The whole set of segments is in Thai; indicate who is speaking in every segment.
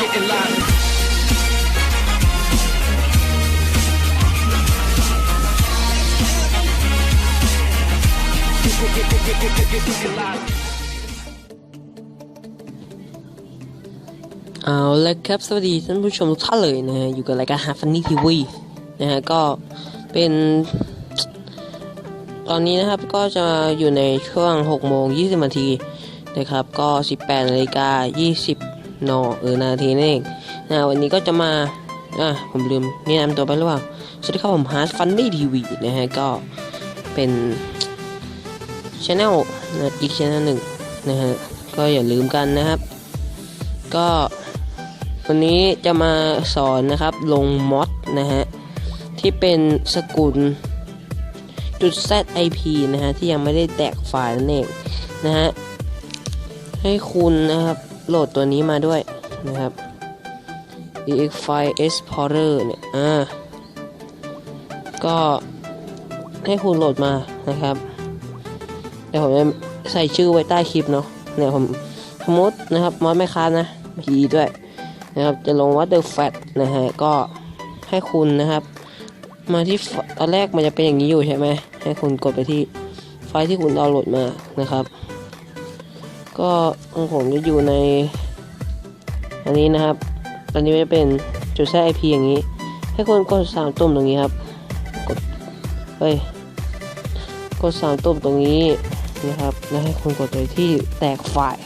Speaker 1: get in live.
Speaker 2: เอาละครับ สวัสดีท่านผู้ชมทุกท่านเลยนะฮะ อยู่กับรายการ h a f u n n y TV นะฮะ ก็เป็น ตอนนี้นะครับก็จะอยู่ในช่วง 6 โมง 20นาที นะครับก็ 18นาฬิกา20นเออนาทีนั่นเองนะวันนี้ก็จะมาอะผมลืมแนะนำตัวไปหรือเปล่าสวัสดีครับผม h a r f u n n y TV นะฮะก็เป็นช anel นะอีกช anel หนึ่งนะฮะก็อย่าลืมกันนะครับ ก็วันนี้จะมาสอนนะครับลงมอดนะฮะที่เป็นสกุลจุด ZIP นะฮะที่ยังไม่ได้แตกไฟล์นั่นเองนะฮะ ให้คุณนะครับ โหลดตัวนี้มาด้วยนะครับ ex file explorer เนี่ย อ่า ก็ให้คุณโหลดมานะครับ เดี๋ยวผมจะใส่ชื่อไว้ใต้คลิปเนาะ เนี่ยผมสมมตินะครับมอดไม่ค้านะพีด้วยนะครับ จะลงว่า the fat นะฮะ ก็ให้คุณนะครับ มาที่ตอนแรกมันจะเป็นอย่างนี้อยู่ใช่ไหม ให้คุณกดไปที่ไฟล์ที่คุณดาวน์โหลดมานะครับ ก็ของผมจะอยู่ใน อันนี้นะครับ อันนี้จะเป็นจุดแทรก IP อย่างนี้ ให้คุณกดสามตุ่มตรงนี้ครับ กด เฮ้ย กดสามตุ่มตรงนี้นะครับ แล้วให้คุณกดไปที่แตกไฟล์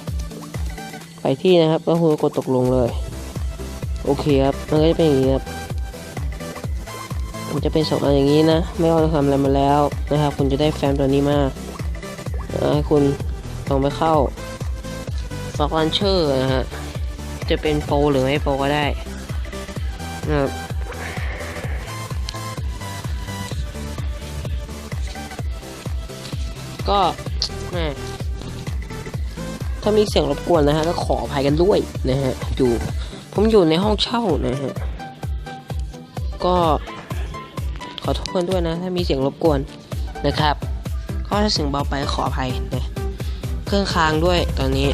Speaker 2: ไปที่นะครับ แล้วคุณกดตกลงเลย โอเคครับ มันก็จะเป็นอย่างนี้ครับมันจะเป็นสองอันอย่างนี้นะ ไม่ว่าจะทำอะไรมาแล้วนะครับ คุณจะได้แฟ้มตัวนี้มาอ่าให้คุณลองไปเข้า บล็อนเชอร์นะฮะ จะเป็นโปรหรือไม่โปรก็ได้นะครับก็แม่ถ้ามีเสียงรบกวนนะฮะก็ขออภัยกันด้วยนะฮะอยู่ผมอยู่ในห้องเช่านะฮะก็ขอโทษด้วยนะ ถ้ามีเสียงรบกวนนะครับ ก็ถ้าเสียงเบาไปขออภัยนะเครื่องค้างด้วยตอนนี้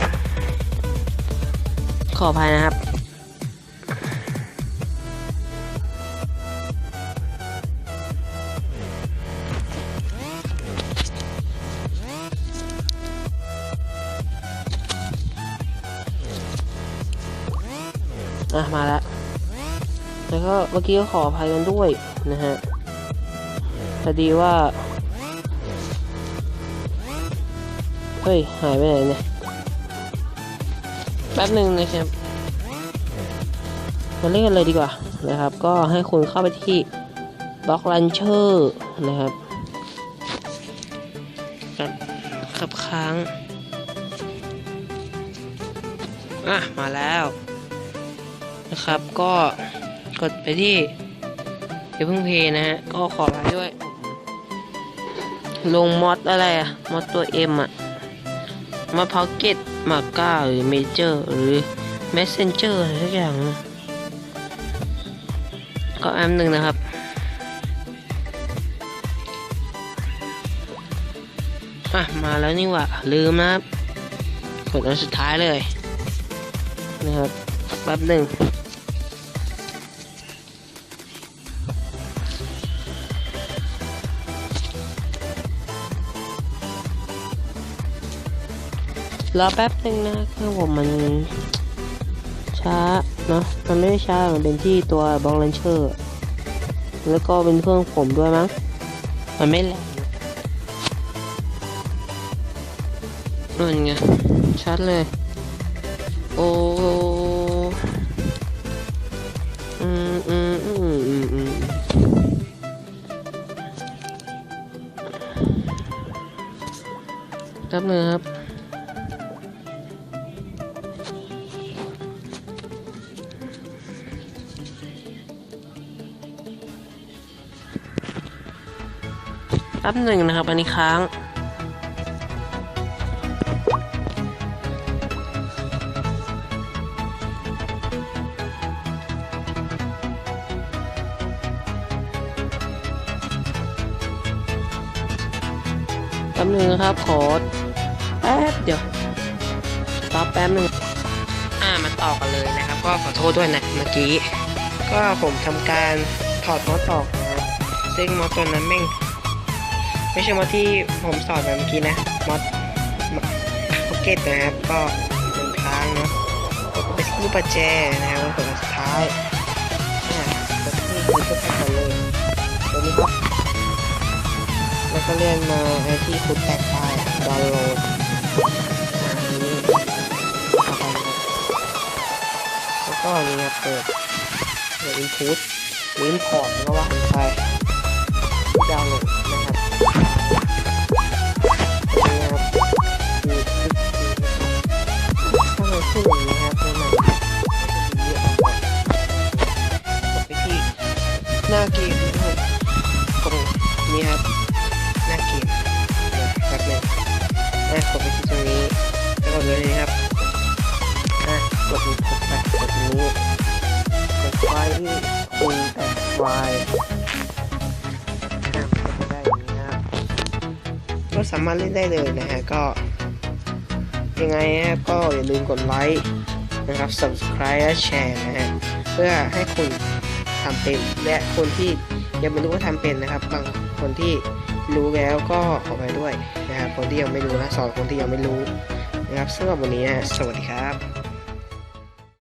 Speaker 2: ออภัยนะครับ อะ มาแล้ว แล้วก็เมื่อกี้ก็ขออภัยกันด้วยนะฮะพอดีว่า เฮ้ย หายไปไหนเนี่ย แป๊บหนึ่งนะครับมาเล่นกันเลยดีกว่านะครับ ก็ให้คุณเข้าไปที่บล็อกลันเชอร์นะครับกับขับค้างอะมาแล้วนะครับ ก็กดไปที่เดี๋ยวเพิ่งเพย์นะฮะก็ขอไปด้วย ลงมอดอะไรอะมอดตัวเอ็มอะ มาพ็อกเก็ตมาก้าหรือเมเจอร์หรือเมสเซนเจอร์อะไรสักอย่างนะก็แอมหนึ่งนะครับ อะ มาแล้วนี่วะลืมนะครับกดอันสุดท้ายเลย นะครับแป๊บหนึ่ง รอแป๊บหนึ่งนะครื่อผมมันช้าเนาะมันไม่ได้ช้ามันเป็นที่ตัวบอลเลนเชอร์ แล้วก็เป็นเครื่องผมด้วยมั้ง มันไม่แรงนั่นไง ชัดเลย โอ้อืมอืมอืมอืมอืมแป๊บนึงครับ แป๊บหนึ่งนะครับ อันนี้ค้าง แป๊บหนึ่งนะครับ ขอแป๊บเดียวรอแป๊บหนึ่งอ่ามาต่อกันเลยนะครับ ก็ขอโทษด้วยนะเมื่อกี้ ก็ผมทำการถอดมอสออกนะซึ่งมอสตัวนั้นแม่ง ไม่ใช่มอที่ผมสอนไปเมื่อกี้นะมอสพ็อกเก็ตนะครับ ก็หนึ่งครั้งเนาะก็ไปที่ลูกประแจนะครับแล้วกดอันสุดท้ายอ่ากดที่คือทุกคนเลยตัวนี้ครับแล้วก็เลื่อนมาไอที่คุณแตกไฟล์ดาวน์โหลดอันนี้เข้าไปนะแล้วก็อันนี่ครับเปิดเปิดอินพุตหรืออินพอร์ตก็ว่าไปดาวน์โหลด หน้าเกมนะครับตรงนี้ครับหน้าเกมเดี๋ยวแป๊บนึงอะกดไปที่ตรงนี้แล้วกดเลยนะครับอะกดนี้กดไปกดนี้กดไฟที่คุณแต่ไฟ ก็สามารถเล่นได้เลยนะฮะก็ยังไงฮะก็อย่าลืมกดไลค์นะครับ subscribe และแชร์นะฮะเพื่อให้คุณทำเป็นและคนที่ยังไม่รู้ว่าทำเป็นนะครับ บางคนที่รู้แล้วก็ขอไปด้วยนะครับคนที่ยังไม่รู้นะสอนคนที่ยังไม่รู้นะครับสำหรับวันนี้สวัสดีครับ